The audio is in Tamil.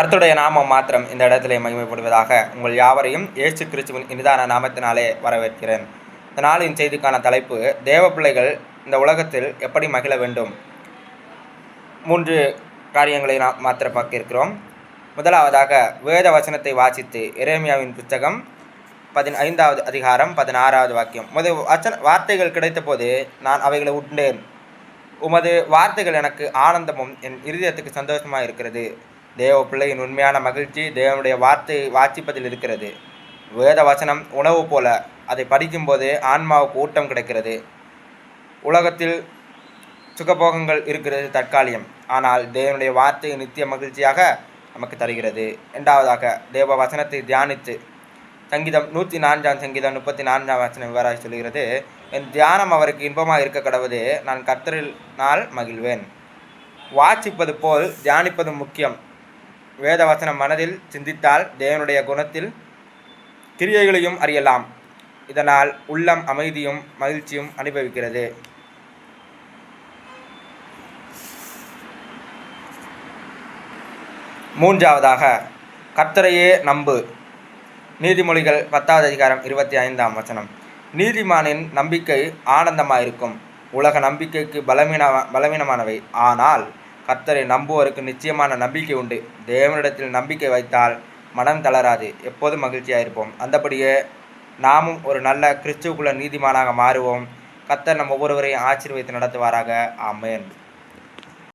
கருத்துடைய நாமம் மாத்திரம் இந்த இடத்திலே மகிமைப்படுவதாக உங்கள் யாவரையும் ஏசு கிறிஸ்துவின் இனிதான நாமத்தினாலே வரவேற்கிறேன். இந்த நாளின் செய்திக்கான தலைப்பு தேவ பிள்ளைகள் இந்த உலகத்தில் எப்படி மகிழ வேண்டும்? மூன்று காரியங்களை நாம் மாத்திர பார்க்கிருக்கிறோம். முதலாவதாக வேத வசனத்தை வாசித்து இறைமியாவின் புத்தகம் பதினைந்தாவது அதிகாரம் பதினாறாவது வாக்கியம். உமது வச்சன வார்த்தைகள் கிடைத்தபோது நான் அவைகளை உண்டேன். உமது வார்த்தைகள் எனக்கு ஆனந்தமும் என் இருதயத்துக்கு சந்தோஷமாக இருக்கிறது தேவ பிள்ளையின் உண்மையான மகிழ்ச்சி தேவனுடைய வார்த்தை வாசிப்பதில் இருக்கிறது. வேத வசனம் உணவு போல அதை படிக்கும்போது ஆன்மாவுக்கு ஊட்டம் கிடைக்கிறது. உலகத்தில் சுகபோகங்கள் இருக்கிறது தற்காலிகம். ஆனால் தேவனுடைய வார்த்தை நித்திய மகிழ்ச்சியாக நமக்கு தருகிறது. இரண்டாவதாக தேவ வசனத்தை தியானித்து சங்கீதம் நூற்றி நான்காம் சங்கீதம் முப்பத்தி நான்காம் வசனம் இவ்வாறாக சொல்கிறது என் தியானம் அவருக்கு இன்பமாக இருக்க கடவுது நான் கர்த்தரினால் மகிழ்வேன். வாசிப்பது போல் தியானிப்பதும் முக்கியம். வேதவசனம் மனதில் சிந்தித்தால் தேவனுடைய குணத்தில் கிரியைகளையும் அறியலாம். இதனால் உள்ளம் அமைதியும் மகிழ்ச்சியும் அனுபவிக்கிறது. மூன்றாவதாக கர்த்தரையே நம்பு. நீதிமொழிகள் பத்தாவது அதிகாரம் இருபத்தி ஐந்தாம் வசனம். நீதிமானின் நம்பிக்கை ஆனந்தமாயிருக்கும். உலக நம்பிக்கைக்கு பலவீன பலவீனமானவை. ஆனால் கர்த்தரை நம்புவோருக்கு நிச்சயமான நம்பிக்கை உண்டு. தேவனிடத்தில் நம்பிக்கை வைத்தால் மனம் தளராது. எப்போதும் மகிழ்ச்சியாக இருப்போம் அந்தபடியே நாமும் ஒரு நல்ல கிறிஸ்துவுக்குள்ள நீதிமானாக மாறுவோம். கர்த்தர் நம் ஒவ்வொருவரையும் ஆசீர்வதித்து நடத்துவாராக. ஆமென்.